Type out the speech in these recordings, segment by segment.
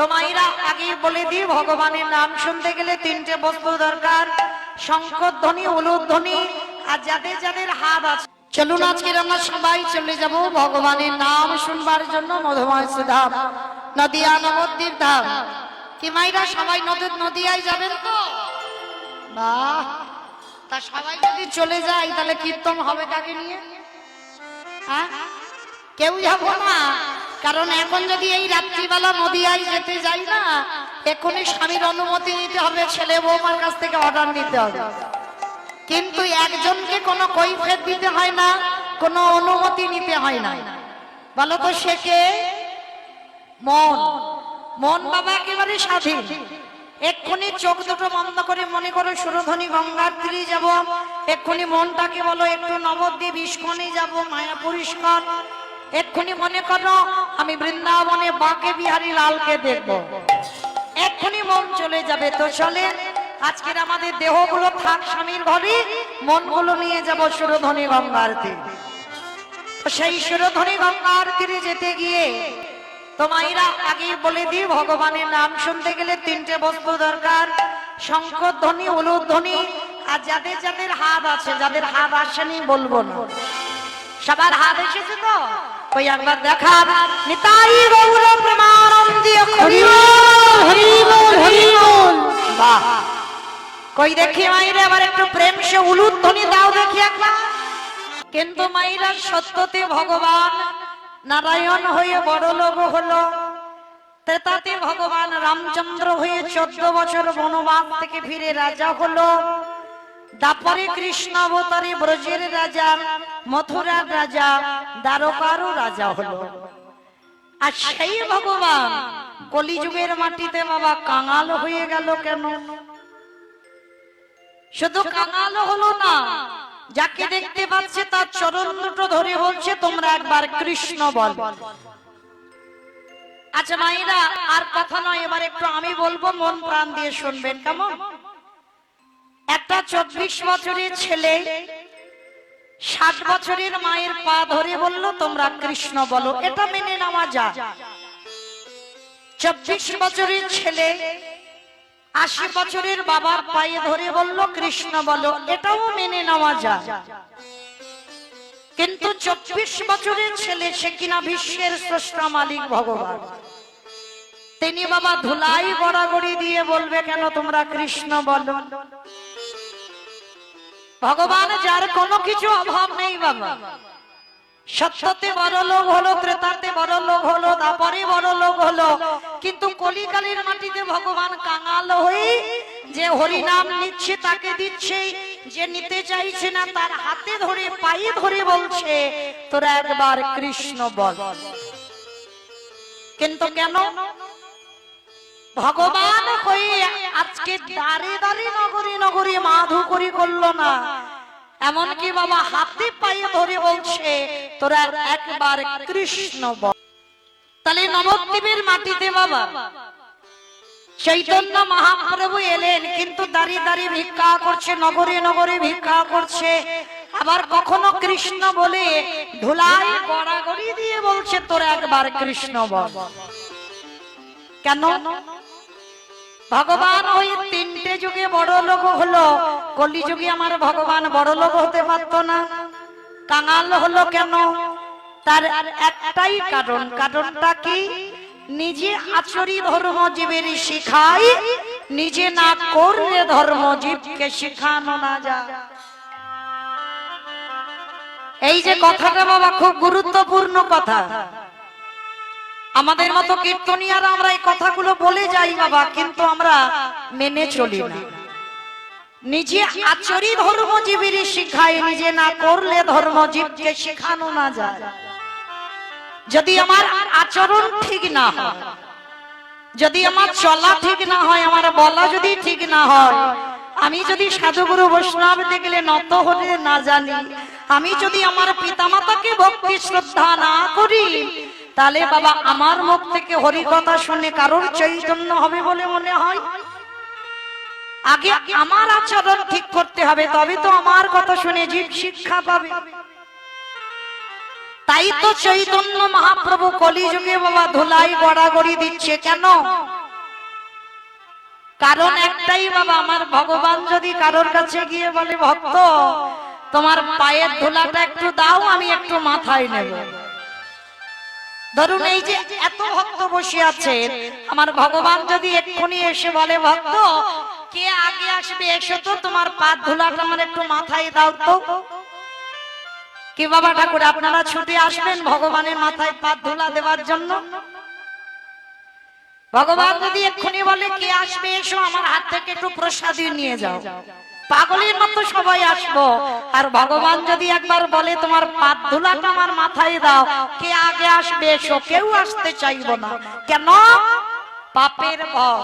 তো মাইরা আগে বলে দিই, ভগবানের নাম শুনতে গেলে তিনটে বস্তু দরকার। শঙ্কর ধ্বনি উলুধ্বনি আর যাদের যাদের হাত আছে। চলুন আজকের আমরা সবাই চলে যাব ভগবানের নাম শুনবার জন্য মধুময় সুধাম, নদিয়া নবদ্বীপ ধাম। কি মাইরা, সবাই নদী, নদিয়ায় যাবেন তো? বাহ, তা সবাই যদি চলে যায়, তাহলে কীর্তন হবে কাকে নিয়ে? হ্যাঁ? কেউ যাব না? কারণ এখন যদি এই রাত্রিবেলা নদিয়ায় যেতে যাই না এক্ষুনি স্বামীর অনুমতি নিতে হবে, ছেলে বৌমার কাছ থেকে অর্ডার নিতে হবে। কিন্তু একজনকে কোনো কৈফেত দিতে হয় না, কোনো অনুমতি নিতে হয় না। বলো তো সে কে? মন। মন বাবা একেবারে স্বাধীন। এক্ষুনি চোখ দুটো বন্ধ করে মনে করো সুরধ্বনি গঙ্গার তীরে যাব। এক্ষুনি মনটাকে বলো একটু নবদ্বীপ ইস্কনে যাব মায়া ইস্কন। এক্ষুনি মনে করো, আমি বৃন্দাবনে বাঁকে বিহারী লালকে দেখব। এক্ষুনি মন চলে যাবে তো চলে। আজকের আমাদের দেহগুলো থাক স্বামীর ঘরে, মনগুলো নিয়ে যাব সুরধ্বনি গঙ্গার সেই সুরধ্বনি গঙ্গার তীরে যেতে গিয়ে তোমাইরা আগে বলে দিই, ভগবানের নাম শুনতে গেলে তিনটে বস্তু দরকার। শঙ্কর ধ্বনি উলুধ্বনি আর যাদের যাদের হাত আছে, যাদের হাত আসেনি বলব না। সবার হাত এসেছে তো? ওই একবার দেখা নিতাই গৌর প্রেমানন্দী হরি বল, হরি হরি বাহ। কই দেখি মাইরে আবার একটু প্রেম সে দাও দেখি একবার। কিন্তু মাইরা সত্যতে ভগবান নারায়ণ হয়ে বড় লোক হলো। ত্রেতাতে ভগবান রামচন্দ্র হয়ে চোদ্দ বছর বনবাস থেকে ফিরে রাজা হলো। দাপরে কৃষ্ণ অবতারে ব্রজের রাজা, মথুরার রাজা, দ্বারকারও রাজা হলো। আর সেই ভগবান কলিযুগের মাটিতে বাবা কাঙাল হয়ে গেল কেন? শুধু কাঙাল হলো না, যাকে দেখতে পাচ্ছে তার চরণ দুটো ধরে বলছে, তোমরা একবার কৃষ্ণ বল। আচ্ছা মাইরা আর কথা নয়, এবার একটু আমি বলব, মন প্রাণ দিয়ে শুনবেন, কেমন? একটা চব্বিশ বছরের ছেলে ষাট বছরের মায়ের পা ধরে বলল, তোমরা কৃষ্ণ বলো, এটা মেনে নেওয়া যায়। চব্বিশ বছরের ছেলে আশি বছরের বাবার পায়ে ধরে বলল, কৃষ্ণ বলো, এটাও মেনে নেওয়া যায়। কিন্তু চব্বিশ বছরের ছেলে, সে কিনা বিশ্বের স্রষ্টা মালিক, ভগবান। তিনি বাবা ধুলাই গড়াগড়ি দিয়ে বলবে, কেন তোমরা কৃষ্ণ বলো? ভগবান, যার কোনো কিছু অভাব নেই বাবা। সত্যতে বড় লোক হলো, ত্রেতাতে বড় লোক হলো, তারপরে বড় লোক হলো। কিন্তু কলিকালের মাটিতে ভগবান কাঙাল হয়ে যে হরিনাম নিচ্ছে, তাকে দিচ্ছে, যে নিতে চাইছে না, তার হাতে ধরে, পায়ে ধরে বলছে, তোরা একবার কৃষ্ণ বল। কিন্তু কেন? ভগবান হয়ে আজকে দাঁড়ে দাঁড়ে নগরী নগরী মাধু করি করল না। এমনকি বাবা হাতে পায়ে ধরে বলছে, তোরা একবার কৃষ্ণ বল তাহলে নবদ্বীপের মাটিতে বাবা। চৈতন্য মহাপ্রভু এলেন, কিন্তু দাঁড়িয়ে দাঁড়িয়ে ভিক্ষা করছে, নগরে নগরে ভিক্ষা করছে। আবার কখনো কৃষ্ণ বলে ধুলাই গড়াগড়ি দিয়ে বলছে, তোরা একবার কৃষ্ণ বল কেন? ভগবান ওই তিনটে যুগে বড় লোক হলো কলি যুগে আমার ভগবান বড় লোক হতে পারতো না। কাঙাল হলো কেন? তার একটাই কারণ, কারণটা কি? নিজে আচরি ধর্ম জীবের শিখাই, নিজে না করলে ধর্ম জীবকে শিখানো না যায়। এই যে কথাটা বাবা, খুব গুরুত্বপূর্ণ কথা। আমাদের মতো কীর্তনিয়ারা আমরা এই কথাগুলো বলে যাই বাবা, কিন্তু আমরা মেনে চলি না। নিজে আচরি ধর্মজীবীর শিখায় নিজে না করলে ধর্মজীবকে শেখানো না যায়। যদি আমার আচরণ ঠিক না হয়, যদি আমার চলা ঠিক না হয়, আমার বলা যদি ঠিক না হয়, আমি যদি সাধুগুরু বৈষ্ণব দেখলে নত হতে না জানি, আমি যদি আমার পিতামাতাকে ভক্তি শ্রদ্ধা না করি তাহলে বাবা আমার মুখ থেকে হরি কথা শুনে কারোর চৈতন্য হবে বলে মনে হয়? আগে আমার আচরণ ঠিক করতে হবে, তবে তো আমার কথা শুনে জীব শিক্ষা পাবে। তাই তো চৈতন্য মহাপ্রভু কলিযুগে বাবা ধুলাই গড়াগড়ি দিচ্ছে, কেন? কারণ একটাই বাবা, আমার ভগবান যদি কারোর কাছে গিয়ে বলে, ভক্ত, তোমার পায়ের ধুলাটা একটু দাও, আমি একটু মাথায় নেব। ধরুন এই যে এত ভক্ত বসে আছে আমার ভগবান যদি এক্ষুনি এসে বলে, ভক্ত, কে আগে আসবে? এসো তো, তোমার পা ধুলাটা আমার একটু মাথায় দাও তো। কি বাবা ঠাকুর, আপনারা ছুটে আসবেন ভগবানের মাথায় পা ধুলা দেওয়ার জন্য? ভগবান যদি এক্ষুনি বলে, কে আসবে? এসো, আমার হাত থেকে একটু প্রসাদী নিয়ে যাও। পাগলের মতো সবাই আসব। আর ভগবান যদি একবার বলে, তোমার পাত ধুলাটা আমার মাথায় দাও। কে আগে আসবে এসো, কেউ আসতে চাইব না। কেন? পাপের ভয়।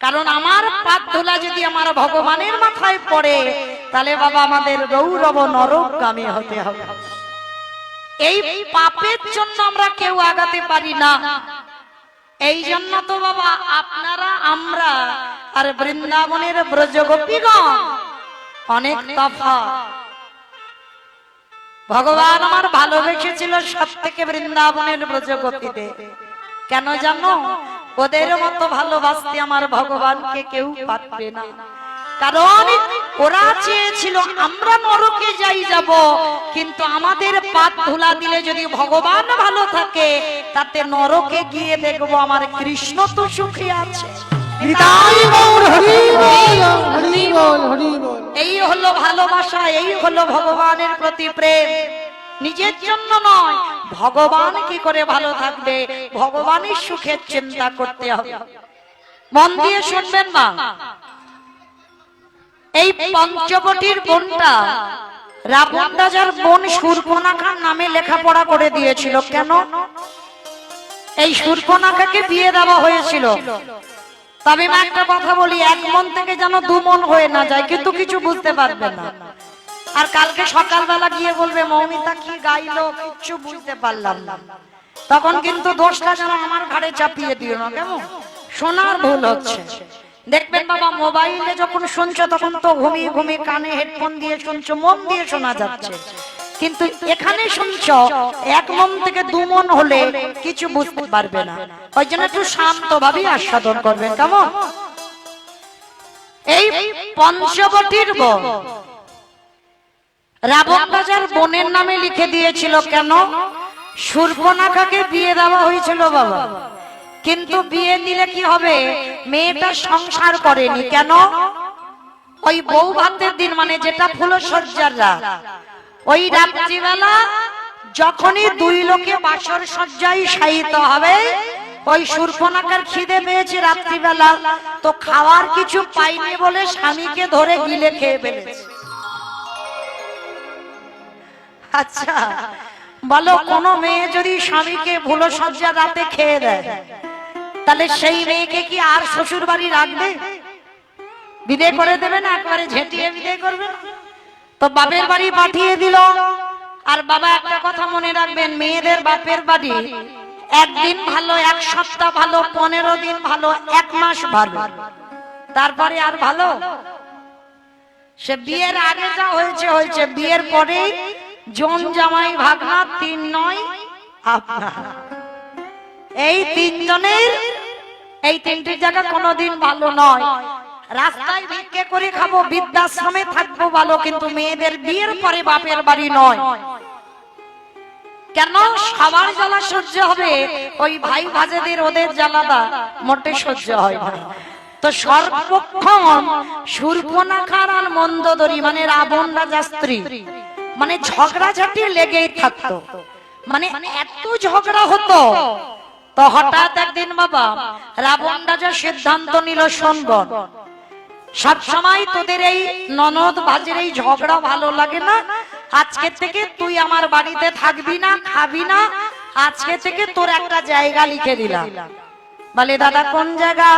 কারণ আমার পাত ধুলা যদি আমার ভগবানের মাথায় পড়ে, তাহলে বাবা আমাদের গৌরব নরকগামী হতে হবে। এই পাপের জন্য আমরা কেউ আগাতে পারি না। এই জন্য তো বাবা আপনারা, আমরা আর বৃন্দাবনের ব্রজগোপীগণ অনেক তফা ভগবান আমার ভালোবেসেছিল সব থেকে বৃন্দাবনের ব্রজগোপীদের। কেন জানো? ওদের মতো ভালোবাসতে আমার ভগবানকে কেউ পারবে না। কারণ ওরা চেয়েছিল আমরা নরকে যাই যাব কিন্তু আমাদের পাত ধুলা দিলে যদি ভগবান ভালো থাকে তাতে নরকে গিয়ে দেখব আমার কৃষ্ণ তো সুখী আছে। এই হলো ভালোবাসা এই হলো ভগবানের প্রতি প্রেম। নিজের জন্য নয় ভগবান কি করে ভালো থাকবে? ভগবানের সুখের চিন্তা করতে হবে। মন দিয়ে শুনবেন না এই পঞ্চবটির বোনটা রাবণ রাজার বোন সুরপনাখার নামে লেখাপড়া করে দিয়েছিল। কেন? এই সুরপনাখাকে বিয়ে দেওয়া হয়েছিল। তবে মা একটা কথা বলি, এক মন থেকে যেন দু মন হয়ে না যায়, কিন্তু কিছু বুঝতে পারবে না। আর কালকে সকালবেলা গিয়ে বলবে, মৌমিতা, কি গাইলো? কিচ্ছু বুঝতে পারলাম না। তখন কিন্তু দোষটা যেন আমার ঘাড়ে চাপিয়ে দিও না, কেমন? শোনার ভুল হচ্ছে। দেখবেন বাবা, মোবাইলে যখন শুনছো, তখন তো ঘুমিয়ে ঘুমিয়ে কানে হেডফোন দিয়ে শুনছো, মন দিয়ে শোনা যাচ্ছে। কিন্তু এখানে শুনছ, এক মন থেকে দু মন হলে কিছু বুঝতে পারবে না। ওই জন্য একটু শান্ত ভাবে আস্বাদন করবেন, কেমন? এই পঞ্চবটির বোন। রাবণ রাজার বোনের নামে লিখে দিয়েছিল কেন? সুর্পনাখাকে বিয়ে দেওয়া হয়েছিল বাবা। কিন্তু বিয়ে দিলে কি হবে? মেয়েটা সংসার করেনি কেন? ওই বউ ভাতের দিন মানে যেটা ফুলসজ্জার রাত ওই রাত্রিবেলা যখনই দুই লোকে বাসর সজ্জায় শায়িত হবে ওই সুর্পনাকার খিদে পেয়েছে রাত্রিবেলা। তো খাওয়ার কিছু পাইনি বলে স্বামীকে ধরে গিলে খেয়ে ফেলেছে। আচ্ছা। বলো, কোন মেয়ে যদি স্বামীকে ভুলো সজ্জা রাতে খেয়ে দেয়, তাহলে সেই মেয়েকে কি আর শ্বশুর বাড়ি রাখবে? বিদে করে দেবে না? একবারে ঝেঁটিয়ে বিদে করবে? তো বাপের বাড়ি পাঠিয়ে দিল। আর বাবা একটা কথা মনে রাখবেন, মেয়েদের বাপের বাড়ি একদিন ভালো, এক সপ্তাহ ভালো, পনেরো দিন ভালো, এক মাস ভালো। তারপরে আর ভালো? সে বিয়ের আগে যা হয়েছে হয়েছে। বিয়ের পরে জন জামাই ভাগনা তিন নয় আপনার। এই তিনজনের এই তিনটি জায়গা কোনোদিন ভালো নয়। রাস্তায় ভিক্ষে করে খাব, বৃদ্ধাশ্রমে থাকব ভালো, কিন্তু মেয়েদের বিয়ের পরে বাপের বাড়ি নয়। কেন? সবার জ্বালা সহ্য হবে। ওই ভাই ভাজেদের ওদের জ্বালাদা মোটে সহ্য হয় না। তো সর্বক্ষণ সুর্পনাখার আর মন্দদরি মানে রাবণ রাজা স্ত্রী। মানে ঝগড়াঝাটি লেগেই থাকতো। মানে এত ঝগড়া হতো। তো হঠাৎ একদিন বাবা রাবণ রাজা সিদ্ধান্ত নিল শোনবন সব সময় তোদের এই ননদ বাজের এই ঝগড়া ভালো লাগে না? আজকে থেকে তুই আমার বাড়িতে থাকবি না খাবি না? আজকে থেকে তোর একটা জায়গা লিখে দিলাম। বলে দাদা কোন জায়গা?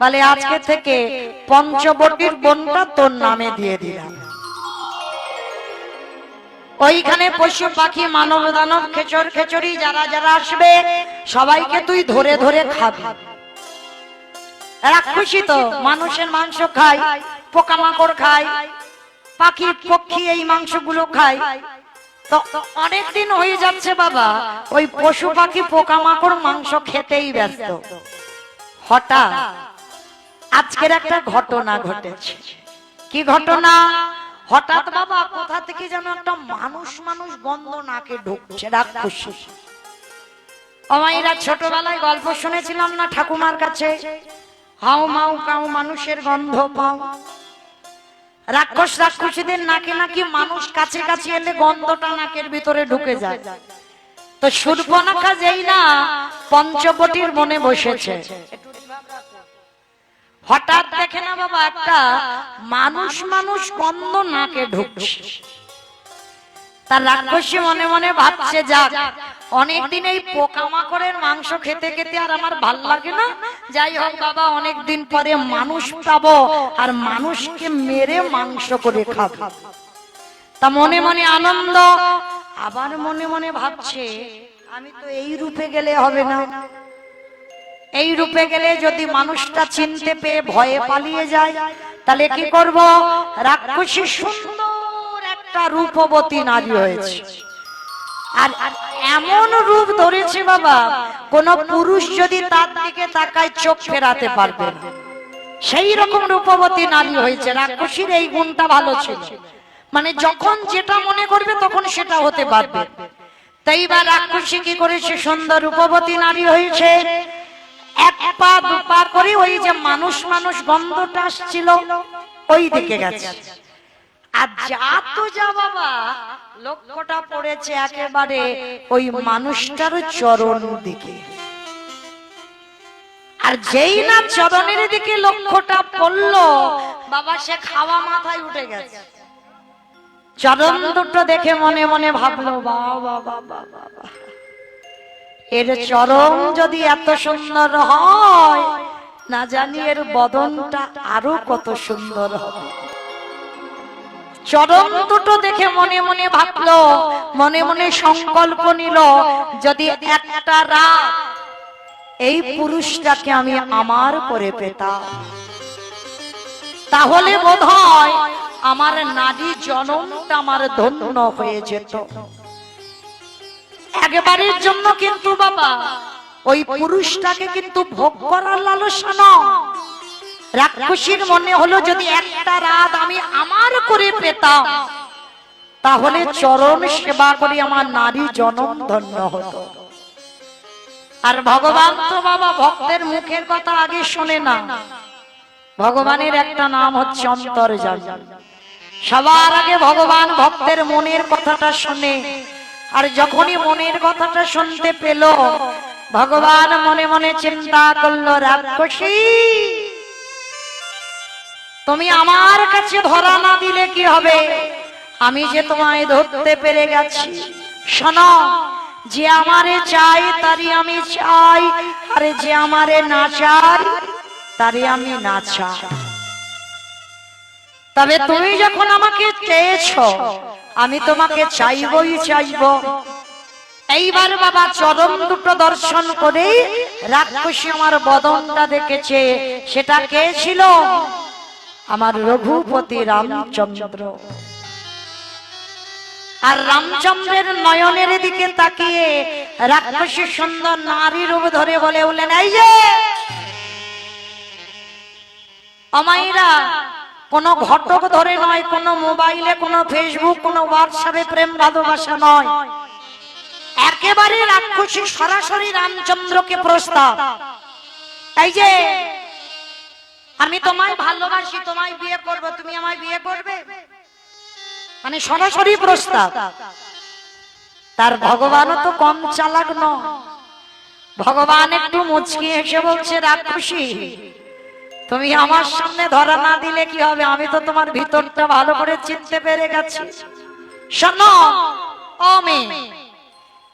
বলে আজকে থেকে পঞ্চবটির বনটা তোর নামে দিয়ে দিলাম। ওইখানে পশু পাখি, মানব দানব, খেচর খেচড়ি যারা যারা আসবে, সবাইকে তুই ধরে ধরে খাবি। রাক্ষসী তো, মানুষের মাংস খায়, পোকামাকড় খায়, পাখি পক্ষী এই মাংসগুলো খায়। তো অনেক দিন হয়ে যাচ্ছে বাবা, ওই পশু পাখি, পোকামাকড়, মাংস খেতেই ব্যস্ত। হঠাৎ আজকের একটা ঘটনা ঘটেছে। কি ঘটনা? হঠাৎ বাবা, কোথা থেকে যেন একটা মানুষ মানুষ গন্ধ নাকে ঢুকছে, রাক্ষসী। আমাইরা ছোটবেলায় গল্প শুনেছিলাম না ঠাকুমার কাছে? হাউ মাউ কাউ মানুষের গন্ধ পাও। রাক্ষস রাক্ষসীদের নাকে নাকি মানুষ কাছে কাছে এলে গন্ধটা নাকের ভিতরে ঢুকে যায়। তো সূর্পনাখা যেই না, পঞ্চবটির মনে বসেছে। হঠাৎ দেখে না বাবা একটা মানুষ মানুষ গন্ধ নাকে ঢুকছে। তার রাক্ষসী মনে মনে ভাবছে, যাক, অনেকদিন এই পোকামাকড়ের মাংস খেতে খেতে আর আমার ভালো লাগে না। যাই হোক বাবা, অনেকদিন পরে মানুষ পাবো আর মানুষকে মেরে মাংস করে খাব। তা মনে মনে আনন্দ, আবার মনে মনে ভাবছে, আমি তো এই রূপে গেলে হবে না। এই রূপে গেলে যদি মানুষটা চিনতে পেয়ে ভয়ে পালিয়ে যায়, তাহলে কি করব? রাক্ষসী সুন্দর একটা রূপবতী নারী হয়েছে। আর এমন রূপ ধরেছে বাবা, কোন পুরুষ যদি তার দিকে তাকায় চোখ ফেরাতে পারবে সেই রকম রূপবতী নারী হয়েছে, রাক্ষসীর এই গুণটা ভালো ছিল। মানে যখন যেটা মনে করবে তখন সেটা হতে পারবে। তাই বা রাক্ষসী কি করেছে? সুন্দর রূপবতী নারী হয়েছে। এক পা, দু করে ওই যে মানুষ মানুষ গন্ধটা আসছিল, ওই দিকে গেছে। আর যা তো যা বাবা, লক্ষ্যটা পড়েছে একেবারে ওই মানুষটার চরণ দিকে। আর যেই না চরণের দিকে লক্ষ্যটা পড়ল, বাবা সে খাওয়া মাথায় উঠে গেছে। চরণ দুটো দেখে মনে মনে ভাবলো, বাবা বাবা বাবা। এর চরণ যদি এত সুন্দর হয়, না জানি এর বদনটা আরও কত সুন্দর হবে চরণ দুটো দেখে মনে মনে ভাবলো, মনে মনে সংকল্প নিল, যদি একটা রাত এই পুরুষটাকে আমি আমার করে পেতাম। তাহলে বোধ হয় আমার নারী জনমটা আমার ধন্য হয়ে যেত। একবারের জন্য কিন্তু বাবা, ওই পুরুষটাকে কিন্তু ভোগ করার লালসা নয়। রাক্ষসীর মনে হলো যদি একটা রাত আমি আমার করে পেতাম, তাহলে চরণ সেবা করে আমার নারী জনম ধন্য হতো। আর ভগবান তো বাবা ভক্তের মুখের কথা আগে শোনে না। ভগবানের একটা নাম হচ্ছে অন্তর্জাল সবার আগে ভগবান ভক্তের মনের কথাটা শোনে। আর যখনই মনের কথাটা শুনতে পেল, ভগবান মনে মনে চিন্তা করল, রাক্ষসী, তুমি আমার কাছে ধরা না দিলে কি হবে? আমি যে তোমায় ধরতে পেরে গেছি, শোনো, যে আমারে চাই তারই আমি চাই, আরে যে আমারে না চাই তারই আমি না চাই। তবে তুমি যখন আমাকে চেয়েছো, আমি তোমাকে চাইবই চাইব। এইবার বাবা চরণ দুটো দর্শন করে রাক্ষসী আমার বদনটা দেখেছে। সেটা কে ছিল? আমার রঘুপতি রামচন্দ্র। আর রামচন্দ্রের নয়নের দিকে তাকিয়ে রাক্ষসী সুন্দর নারী রূপ ধরে বলে উঠলেন, এই যে আমাইরা কোন ঘটক ধরে নয়, কোন মোবাইলে, কোন ফেসবুক কোন হোয়াটসঅ্যাপে প্রেম ভালোবাসা নয়। একেবারে রাক্ষসী সরাসরি রামচন্দ্রকে প্রস্তাব। এই যে, আমি তোমায় ভালোবাসি, তোমায় বিয়ে করব, তুমি আমায় বিয়ে করবে? মানে সরাসরি প্রস্তাব। তার ভগবানও তো কম চালাক নয়। ভগবান একটু মুচকি এসে বলছে, রাক্ষসী তুমি আমার সামনে ধরা না দিলে কি হবে? আমি তো তোমার ভিতরটা ভালো করে চিনতে পেরে গেছি। শোনো ও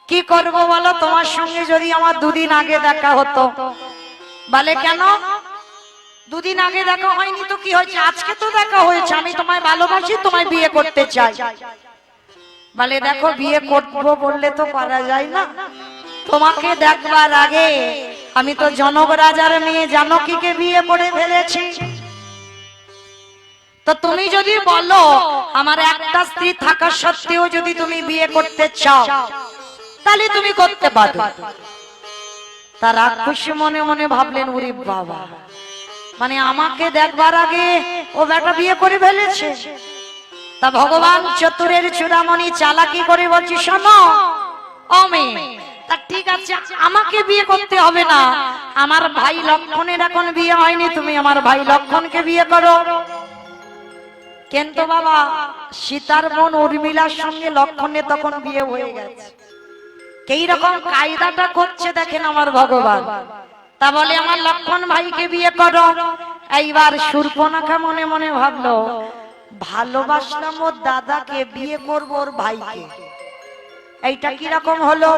কি করব বলো? তোমার সঙ্গে যদি আমার দুদিন আগে দেখা হতো। বলে কেন? দুদিন আগে দেখা হয়নি তো কি হয়েছে? আজকে তো দেখা হয়েছে। আমি তোমায় ভালোবাসি, তোমায় বিয়ে করতে চাই। বলে দেখো, বিয়ে করব বললে তো পারা যায় না। তোমাকে দেখবার আগে আমি তো জনক রাজার মেয়ে, জানকীকে বিয়ে করে ফেলেছি। তো তুমি যদি বলো, আমার একটা স্ত্রী থাকা সত্ত্বেও যদি তুমি বিয়ে করতে চাও, তাহলে তুমি করতে পারো। তারা খুশি মনে মনে ভাবলেন উরি বাবা মানে আমাকে দেখবার আগে ও বেটা বিয়ে করে ফেলেছে। তা ভগবান চতুরের চূড়ামণি চালাকি করে বলছি, শোনো অমে ঠিক আছে, আমাকে বিয়ে করতে হবে না। আমার ভাই লক্ষণের এখন বিয়ে হয়নি, তুমি আমার ভাই লক্ষণকে বিয়ে করো। কিন্তু বাবা, সীতার উর্মিলার সঙ্গে লক্ষণে তখন বিয়ে হয়ে গেছে। এই রকম কায়দাটা করছে দেখেন আমার ভগবান। তা বলে, আমার লক্ষণ ভাইকে বিয়ে করো। এইবার সুরপনাখা মনে মনে ভাবলো, ভালোবাসলাম ওর দাদাকে, বিয়ে করব ওর ভাইকে। এইটা কীরকম হলো?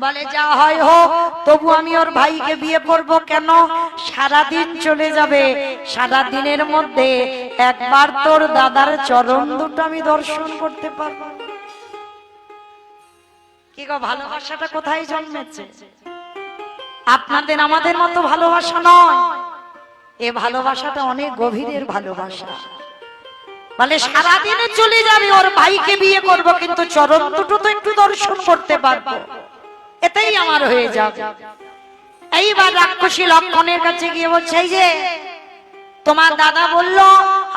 বলে, যা হয় হোক, তবু আমি ওর ভাইকে বিয়ে করব কেন? সারা দিন চলে যাবে। সারা দিনের মধ্যে একবার তোর দাদার চরণ দুটো আমি দর্শন করতে পারব। কি গো, ভালোবাসাটা কোথায় জন্মেছে? আপনাদের আমাদের মতো ভালোবাসা নয়। এ ভালোবাসাটা অনেক গভীরের ভালোবাসা। বলে সারাদিনে চলে যাবে, ওর ভাইকে বিয়ে করব, কিন্তু চরণ দুটো তো একটু দর্শন করতে পারব। এতেই আমার হয়ে যাবে। এইবার রাক্ষসী লক্ষণের কাছে গিয়ে বলছে, এই যে, তোমার দাদা বলল,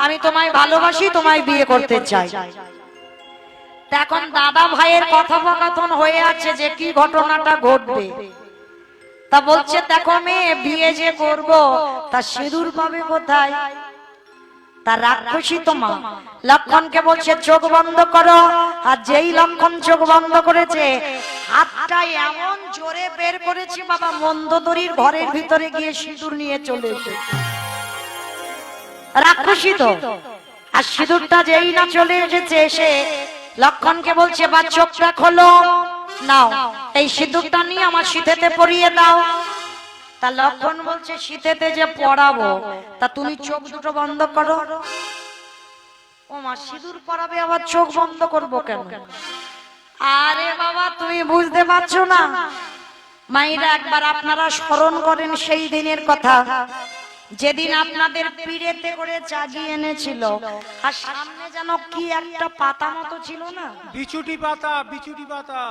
আমি তোমায় ভালোবাসি, তোমায় বিয়ে করতে চাই। এখন দাদা ভাইয়ের কথোপকথন হয়ে আছে যে কি ঘটনাটা ঘটবে। তা বলছে, দেখো মেয়ে, বিয়ে যে করব, তা সিঁদুর পাবে কোথায়? তার রাক্ষসী তোমা। লক্ষণকে বলছে চোখ বন্ধ করো। আর যেই লক্ষণ চোখ বন্ধ করেছে হাতটা এমন জোরে বের করেছি বাবা মন্দদরির ঘরের ভিতরে গিয়ে সিঁদুর নিয়ে চলে এসেছে। রাক্ষসী তো। আর সিঁদুরটা যেই না চলে এসেছে এসে লক্ষণকে বলছে বা চোখটা খোলো। নাও এই সিঁদুরটা নিয়ে আমার শীতেতে পরিয়ে দাও। তা লক্ষণ বলছে শীতেতে যে পড়াবো, তা তুমি চোখ দুটো বন্ধ করো। ও মা, সিঁদুর পরাবে, আবার চোখ বন্ধ করব কেন? আরে বাবা, তুমি বুঝতে পারছ না? মাইরা একবার আপনারা স্মরণ করেন সেই দিনের কথা। যেদিন আপনাদের পিড়েতে করে চাগিয়ে এনেছিল, আর সামনে যেন কি একটা পাতা মতো ছিল না? বিচুটি পাতা বিচুটি পাতা।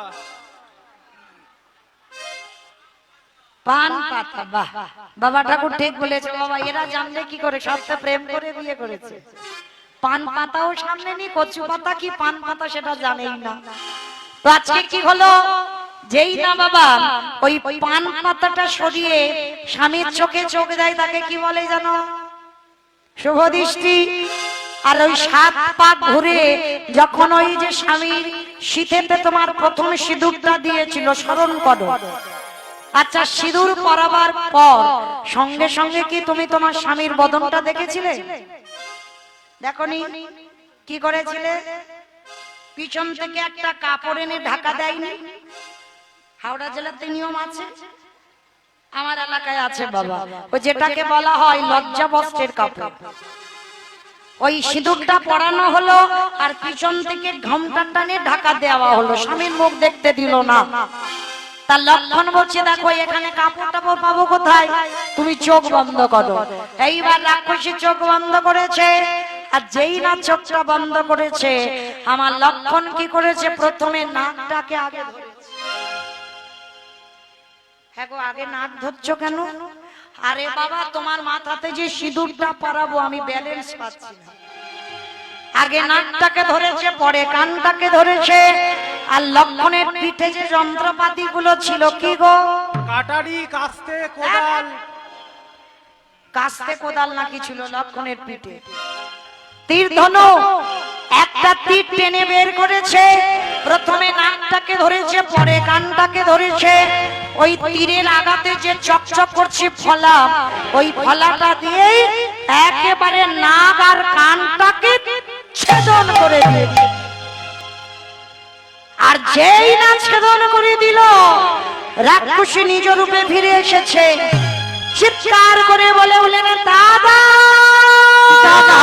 পান পাতা বাহ। বাবা ঠাকুর ঠিক বলেছে, বাবা, এরা জানলে কি করে? সবটা প্রেম করে বিয়ে করেছে। পান পাতাও সামনে নি কচু পাতা কি পান পাতা সেটা জানেই না। তো আজকে কি হলো? যেই না বাবা, ওই পান পাতাটা সরিয়ে স্বামীর চোখে চোখ দেয়, তাকে কি বলে জানো? শুভ দৃষ্টি। আর ওই সাত পাক ঘুরে যখন ওই যে স্বামীর শীতেতে তোমার প্রথম সিঁদুরটা দিয়েছিল, স্মরণ করো। আচ্ছা সিঁদুর পরাবার পর সঙ্গে সঙ্গে কি তুমি তোমার স্বামীর বদনটা দেখেছিলে? দেখনি, কি করেছিলে? পিছন থেকে একটা কাপড় এনে ঢাকা দেয়নি? হাওড়া জেলাতে নিয়ম আছে? আমার এলাকায় আছে, বাবা। ওই যেটাকে বলা হয় লজ্জা বস্ত্রের কাপড়। ওই সিঁদুরটা পরানো হলো আর পিছন থেকে ঘমটা টানে ঢাকা দেওয়া হলো। স্বামীর মুখ দেখতে দিল না। তার লক্ষণ বলছে, দেখো, এখানে কাপড় টাপড় পাবো কোথায়? তুমি চোখ বন্ধ করো। এইবার রাক্ষসী চোখ বন্ধ করেছে, আর যেই না চোখটা বন্ধ করেছে, আমার লক্ষণ কি করেছে? প্রথমে নাকটাকে আগে হ্যাঁ সিঁদুরটা পরাবো, আমি ব্যালেন্স আগে নাকটাকে ধরেছে, পরে কানটাকে ধরেছে আর লক্ষণের পিঠে যে যন্ত্রপাতি গুলো ছিল কি গো? কাটারি কাস্তে কোদাল। কাস্তে কোদাল নাকি ছিল লক্ষণের পিঠে? তীর ধনু একটা তীর টেনে বের করেছে। প্রথমে নাকটাকে ধরেছে পরে কানটাকে ধরেছে। ওই তীরের লাগাতে যে চকচক করছে ফলা ওই ফলাটা দিয়ে একেবারে নাক আর কানটাকে ছেদন করে দিয়েছে। আর যেই না ছেদন করে দিল রাক্ষসী নিজ রূপে ফিরে এসেছে। চিৎকার করে বলে বলেন দাদা! দাদা!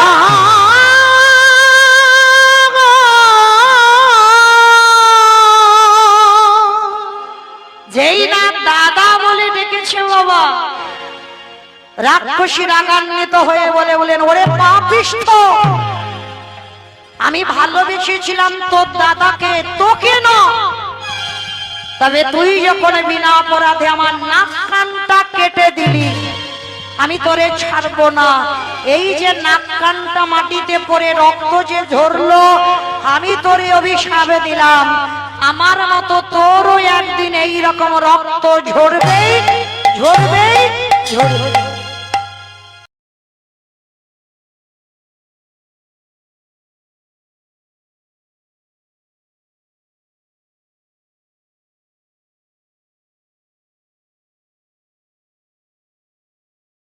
যেই না দাদা বলে ডেকেছে বাবা। রাক্ষসী রাগান্বিত হয়ে বলে বলেন ওরে পাপিষ্ঠ! আমি ভালোবেসেছিলাম তোর দাদাকে, তোকে না। তবে তুই যখন বিনা অপরাধে আমার নাক কানটা কেটে দিলি, আমি তোরে ছাড়বো না। এই যে নাক কানটা মাটিতে পড়ে, রক্ত যে ঝরলো, আমি তোরে অভিশাপে দিলাম। আমার মতো তোরও একদিন এই রকম রক্ত ঝরবেই ঝরবেই ঝরবে